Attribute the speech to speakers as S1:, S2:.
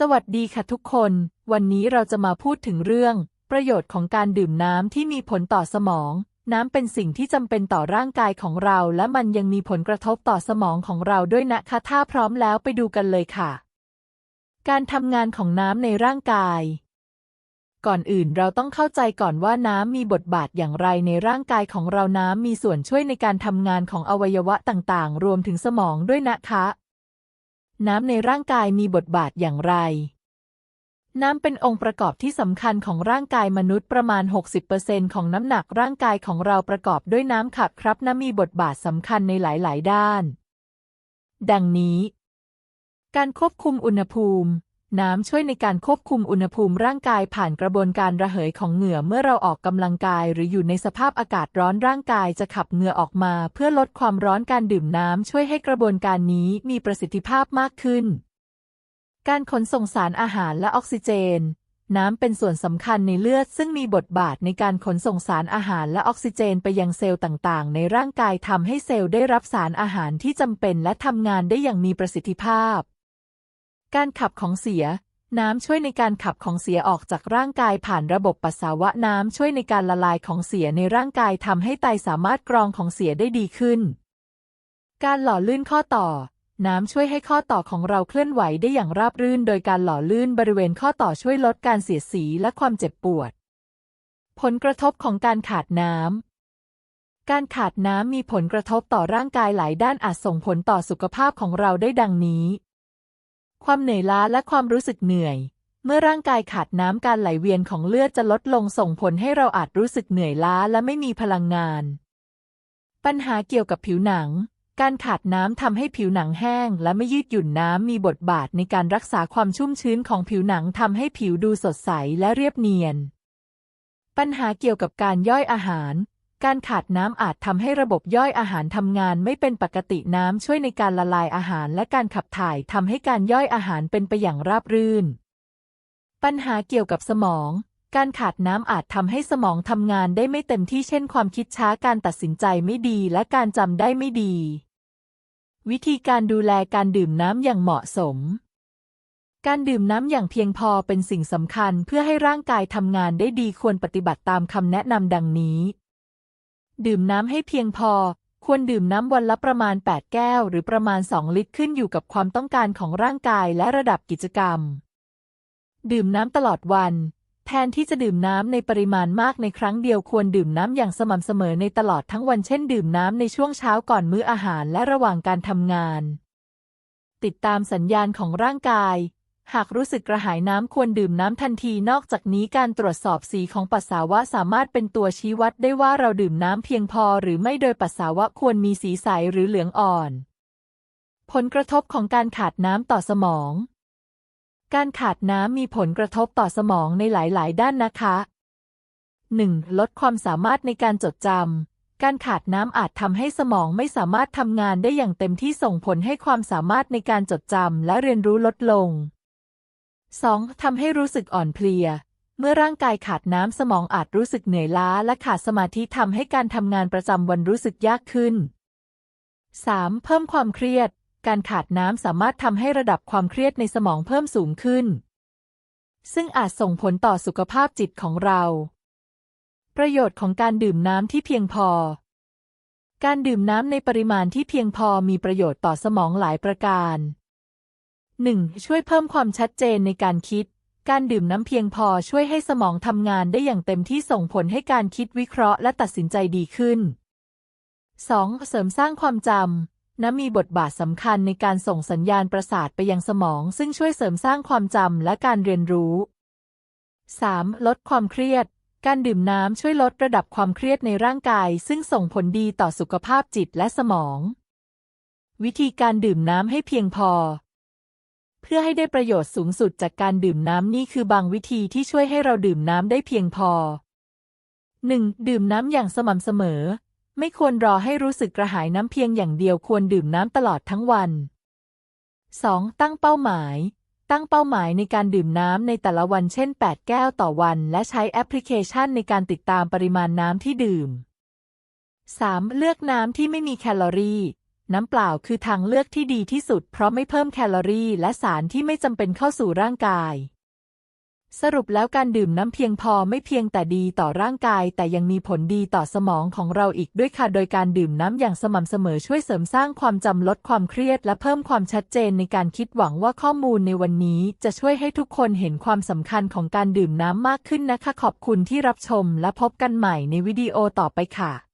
S1: สวัสดีค่ะทุกคน วันนี้เราจะมาพูดถึงเรื่อง ประโยชน์ของการดื่มน้ำที่มีผลต่อสมอง น้ำเป็นสิ่งที่จำเป็นต่อร่างกายของเรา และมันยังมีผลกระทบต่อสมองของเราด้วยนะคะถ้าพร้อมแล้วไปดูกันเลยค่ะ การทำงานของน้ำในร่างกาย ก่อนอื่นเราต้องเข้าใจก่อนว่าน้ำมีบทบาทอย่างไรในร่างกายของเราน้ำมีส่วนช่วยในการทำงานของอวัยวะต่างๆ รวมถึงสมองด้วยนะคะ น้ำในร่างกายมีบทบาทอย่างไร น้ำเป็นองค์ประกอบที่สำคัญของร่างกายมนุษย์ประมาณ 60%ของน้ำหนักร่างกายของเราประกอบด้วยน้ำขับครับน้ำมีบทบาทสำคัญในหลาย ๆ ด้าน ดังนี้ การควบคุมอุณหภูมิ น้ำช่วยในการควบคุมอุณหภูมิร่างกายผ่านกระบวนการระเหยของเหงื่อเมื่อเราออกกำลังกาย หรืออยู่ในสภาพอากาศร้อนร่างกายจะขับเหงื่อออกมา เพื่อลดความร้อนการดื่มน้ำช่วยให้กระบวนการนี้มีประสิทธิภาพมากขึ้น การขนส่งสารอาหารและออกซิเจน น้ำเป็นส่วนสำคัญในเลือด ซึ่งมีบทบาทในการขนส่งสารอาหารและออกซิเจนไปยังเซลล์ต่างๆ ในร่างกายทำให้เซลล์ได้รับสารอาหารที่จำเป็นและทำงานได้อย่างมีประสิทธิภาพ การขับของเสีย น้ำช่วยในการขับของเสียออกจากร่างกายผ่านระบบปัสสาวะน้ำช่วยในการละลายของเสียในร่างกายทำให้ไตสามารถกรองของเสียได้ดีขึ้น การหล่อลื่นข้อต่อ น้ำช่วยให้ข้อต่อของเราเคลื่อนไหวได้อย่างราบรื่น โดยการหล่อลื่นบริเวณข้อต่อช่วยลดการเสียดสีและความเจ็บปวด ผลกระทบของการขาดน้ำการขาดน้ำมีผลกระทบต่อร่างกายหลายด้านอาจส่งผลต่อสุขภาพของเราได้ดังนี้ ความเหนื่อยล้าและความรู้สึกเหนื่อย เมื่อร่างกายขาดน้ำการไหลเวียนของเลือดจะลดลงส่งผลให้เราอาจรู้สึกเหนื่อยล้าและไม่มีพลังงาน ปัญหาเกี่ยวกับผิวหนัง การขาดน้ำทำให้ผิวหนังแห้ง และไม่ยืดหยุ่นน้ำมีบทบาทในการรักษาความชุ่มชื้นของผิวหนังทำให้ผิวดูสดใสและเรียบเนียน ปัญหาเกี่ยวกับการย่อยอาหาร การขาดน้ำอาจทำให้ระบบย่อยอาหารทำงานไม่เป็นปกติน้ำช่วยในการละลายอาหารและการขับถ่ายทำให้การย่อยอาหารเป็นไปอย่างราบรื่น ปัญหาเกี่ยวกับสมอง การขาดน้ำอาจทำให้สมองทำงานได้ไม่เต็มที่เช่นความคิดช้าการตัดสินใจไม่ดีและการจำได้ไม่ดี วิธีการดูแลการดื่มน้ำอย่างเหมาะสมการดื่มน้ำอย่างเพียงพอเป็นสิ่งสำคัญเพื่อให้ร่างกายทำงานได้ดีควรปฏิบัติตามคำแนะนำดังนี้ ดื่มน้ำให้เพียงพอ ควรดื่มน้ำวันละประมาณ 8 แก้ว หรือประมาณ 2 ลิตรขึ้นอยู่กับความต้องการของร่างกายและระดับกิจกรรม ดื่มน้ำตลอดวัน แทนที่จะดื่มน้ำในปริมาณมากในครั้งเดียวควรดื่มน้ำอย่างสม่ำเสมอในตลอดทั้งวันเช่น ดื่มน้ำในช่วงเช้าก่อนมื้ออาหารและระหว่างการทำงาน ติดตามสัญญาณของร่างกาย หากรู้สึกกระหายน้ำควรดื่มน้ำทันทีนอกจากนี้การตรวจสอบสีของปัสสาวะสามารถเป็นตัวชี้วัดได้ว่าเราดื่มน้ำเพียงพอหรือไม่โดยปัสสาวะควรมีสีใสหรือเหลืองอ่อน ผลกระทบของการขาดน้ำต่อสมอง การขาดน้ำมีผลกระทบต่อสมองในหลาย ๆ ด้านนะคะ 1. ลดความสามารถในการจดจำ การขาดน้ำอาจทำให้สมองไม่สามารถทำงานได้อย่างเต็มที่ส่งผลให้ความสามารถในการจดจำและเรียนรู้ลดลง 2. ทำให้รู้สึกอ่อนเพลีย เมื่อร่างกายขาดน้ำสมองอาจรู้สึกเหนื่อยล้า และขาดสมาธิทำให้การทำงานประจำวันรู้สึกยากขึ้น 3. เพิ่มความเครียด การขาดน้ำสามารถทำให้ระดับความเครียดในสมองเพิ่มสูงขึ้น ซึ่งอาจส่งผลต่อสุขภาพจิตของเรา ประโยชน์ของการดื่มน้ำที่เพียงพอ การดื่มน้ำในปริมาณที่เพียงพอมีประโยชน์ต่อสมองหลายประการ 1. ช่วยเพิ่มความชัดเจนในการคิด การดื่มน้ำเพียงพอช่วยให้สมองทำงานได้อย่างเต็มที่ส่งผลให้การคิดวิเคราะห์และตัดสินใจดีขึ้น 2. เสริมสร้างความจำน้ำมีบทบาทสำคัญในการส่งสัญญาณประสาทไปยังสมอง ซึ่งช่วยเสริมสร้างความจำและการเรียนรู้ 3. ลดความเครียด การดื่มน้ำช่วยลดระดับความเครียดในร่างกาย ซึ่งส่งผลดีต่อสุขภาพจิตและสมอง วิธีการดื่มน้ำให้เพียงพอ เพื่อให้ได้ประโยชน์สูงสุดจากการดื่มน้ำนี่คือบางวิธีที่ช่วยให้เราดื่มน้ำได้เพียงพอ 1. ดื่มน้ำอย่างสม่ำเสมอ ไม่ควรรอให้รู้สึกกระหายน้ำเพียงอย่างเดียวควรดื่มน้ำตลอดทั้งวัน 2. ตั้งเป้าหมาย ตั้งเป้าหมายในการดื่มน้ำในแต่ละวันเช่น 8 แก้วต่อวัน และใช้แอปพลิเคชันในการติดตามปริมาณน้ำที่ดื่ม 3. เลือกน้ำที่ไม่มีแคลอรี่ น้ำเปล่าคือทางเลือกที่ดีที่สุด เพราะไม่เพิ่มแคลอรี่และสารที่ไม่จำเป็นเข้าสู่ร่างกาย สรุปแล้วการดื่มน้ำเพียงพอไม่เพียงแต่ดีต่อร่างกาย แต่ยังมีผลดีต่อสมองของเราอีกด้วยค่ะ โดยการดื่มน้ำอย่างสม่ำเสมอช่วยเสริมสร้างความจำลดความเครียด และเพิ่มความชัดเจนในการคิดหวังว่าข้อมูลในวันนี้ จะช่วยให้ทุกคนเห็นความสำคัญของการดื่มน้ำมากขึ้นนะคะ ขอบคุณที่รับชม และพบกันใหม่ในวิดีโอต่อไปค่ะ